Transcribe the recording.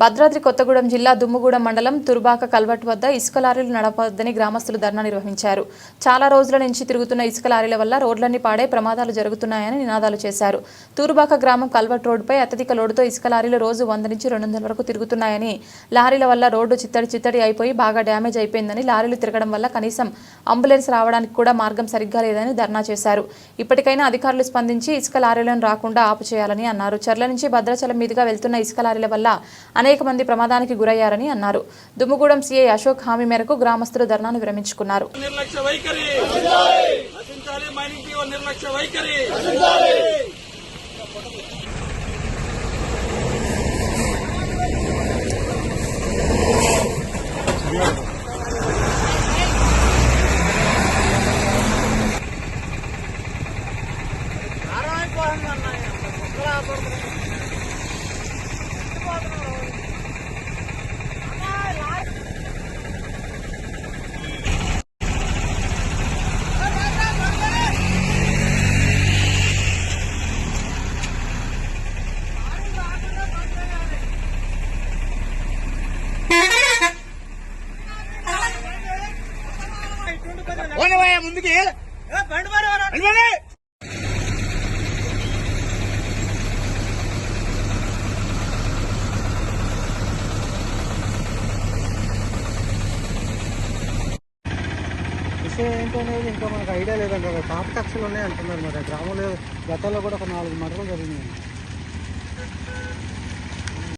భద్రాద్రి కొత్తగూడెం జిల్లా దుమ్ముగూడెం మండలం తుర్బాక కల్వట్ వద్ద ఇసుక లారీలు నడపొద్దని గ్రామస్తులు ధర్నా నిర్వహించారు. చాలా రోజుల నుంచి తిరుగుతున్న ఇసుక లారీల వల్ల రోడ్లన్నీ పాడే ప్రమాదాలు జరుగుతున్నాయని నినాదాలు చేశారు. తూర్బాక గ్రామం కల్వట్ రోడ్డుపై అత్యధిక లోడుతో ఇసుక లారీలు రోజు వంద నుంచి రెండు వందల వరకు తిరుగుతున్నాయని లారీల వల్ల రోడ్డు చిత్తడి చిత్తడి అయిపోయి బాగా డ్యామేజ్ అయిపోయిందని లారీలు తిరగడం వల్ల కనీసం అంబులెన్స్ రావడానికి కూడా మార్గం సరిగ్గా లేదని ధర్నా చేశారు. ఇప్పటికైనా అధికారులు స్పందించి ఇసుక లారీలను రాకుండా ఆపు చేయాలని అన్నారు. చర్ల నుంచి భద్రాచలం మీదుగా వెళ్తున్న ఇసుక లారీల వల్ల అనేక మంది ప్రమాదానికి గురయ్యారని అన్నారు. దుమ్ముగూడెం సీఐ అశోక్ హామీ మేరకు గ్రామస్తులు ధర్నాను విరమించుకున్నారు. పోనివయ్యా ముందుకి. విషయం ఏంటనేది ఇంకా మనకు ఐడియా లేదంట పాత కక్షలు ఉన్నాయి అంటున్నారు మరి. గ్రామంలో గతంలో కూడా ఒక నాలుగు మటలు జరిగినాయి.